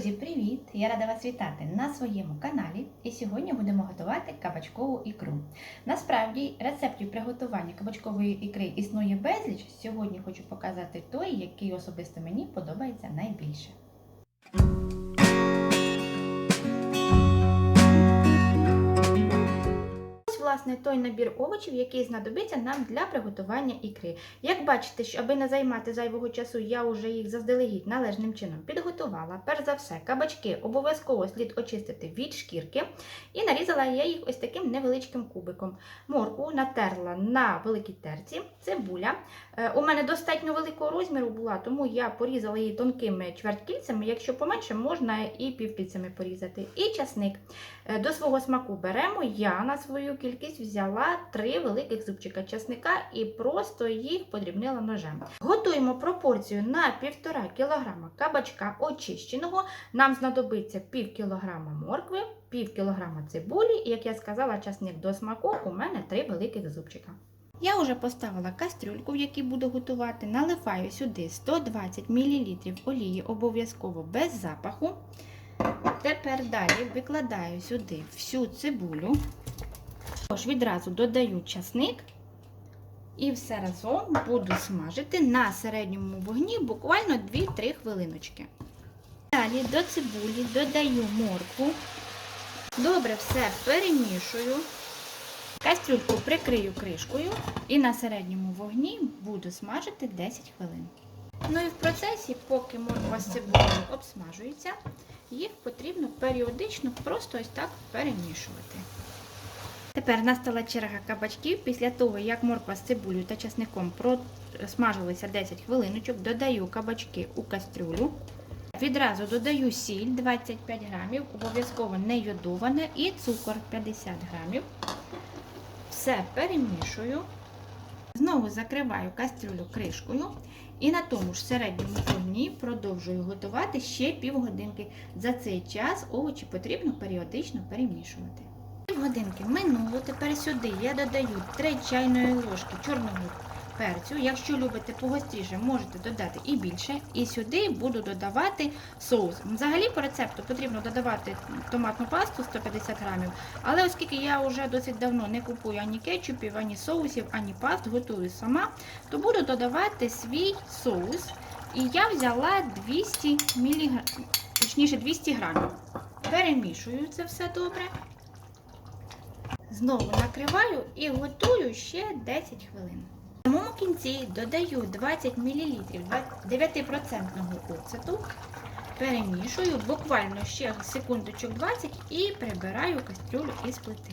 Друзі, привіт! Я рада вас вітати на своєму каналі. І сьогодні будемо готувати кабачкову ікру. Насправді, рецептів приготування кабачкової ікри існує безліч. Сьогодні хочу показати той, який особисто мені подобається найбільше. Власне, той набір овочів, який знадобиться нам для приготування ікри. Як бачите, аби не займати зайвого часу, я вже їх заздалегідь належним чином підготувала. Перш за все, кабачки обов'язково слід очистити від шкірки. І нарізала я їх ось таким невеличким кубиком. Морку натерла на великій терці, цибуля. Е, У мене достатньо великого розміру була, тому я порізала її тонкими чверткільцями. Якщо поменше, можна і півкільцями порізати. І часник. Е, До свого смаку беремо. Я на свою кількість взяла три великих зубчика часника і просто їх подрібнила ножем. Готуємо пропорцію на 1,5 кг кабачка очищеного. Нам знадобиться пів кілограма моркви, пів кілограма цибулі, і, як я сказала, часник до смаку у мене три великих зубчика. Я вже поставила кастрюльку, в якій буду готувати, наливаю сюди 120 мл олії, обов'язково без запаху. Тепер далі викладаю сюди всю цибулю. Тож відразу додаю часник і все разом буду смажити на середньому вогні буквально 2-3 хвилиночки. Далі до цибулі додаю моркву. Добре все перемішую. Кастрюльку прикрию кришкою і на середньому вогні буду смажити 10 хвилин. Ну і в процесі, поки морква з цибулею обсмажується, їх потрібно періодично просто ось так перемішувати. Тепер настала черга кабачків. Після того, як морква з цибулею та часником просмажилися 10 хвилиночок, додаю кабачки у кастрюлю. Відразу додаю сіль 25 грамів, обов'язково не йодоване, і цукор 50 грамів. Все перемішую. Знову закриваю кастрюлю кришкою і на тому ж середньому вогні продовжую готувати ще півгодинки. За цей час овочі потрібно періодично перемішувати. Півгодинки минуло, тепер сюди я додаю 3 чайної ложки чорного перцю. Якщо любите погостріше, можете додати і більше. І сюди буду додавати соус. Взагалі по рецепту потрібно додавати томатну пасту 150 грамів, але оскільки я вже досить давно не купую ані кетчупів, ані соусів, ані паст, готую сама, то буду додавати свій соус. І я взяла 200 мг, точніше 200 грамів. Перемішую це все добре. Знову накриваю і готую ще 10 хвилин. В самому кінці додаю 20 мл 9% оцету, перемішую буквально ще секундочок 20 і прибираю кастрюлю із плити.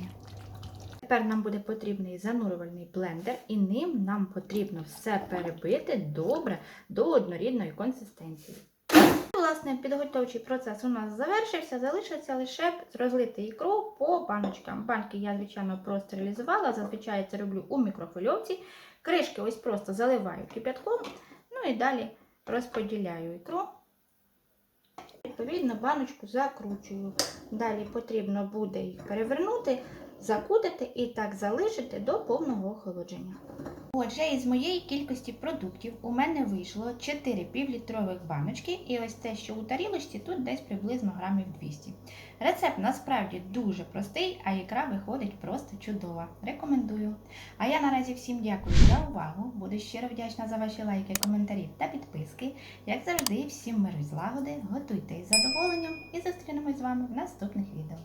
Тепер нам буде потрібний занурювальний блендер, і ним нам потрібно все перебити добре до однорідної консистенції. Власне, підготовчий процес у нас завершився, залишиться лише розлити ікру по баночкам. Банки я, звичайно, простерилізувала, зазвичай це роблю у мікрохвильовці. Кришки ось просто заливаю кипятком, ну і далі розподіляю ікру. Відповідно, баночку закручую. Далі потрібно буде їх перевернути, закутати і так залишити до повного охолодження. Отже, із моєї кількості продуктів у мене вийшло 4 півлітрових баночки, і ось те, що у тарілочці, тут десь приблизно грамів 200. Рецепт насправді дуже простий, а ікра виходить просто чудова. Рекомендую. А я наразі всім дякую за увагу. Буду щиро вдячна за ваші лайки, коментарі та підписки. Як завжди, всім миру і злагоди, готуйте із задоволенням і зустрінемось з вами в наступних відео.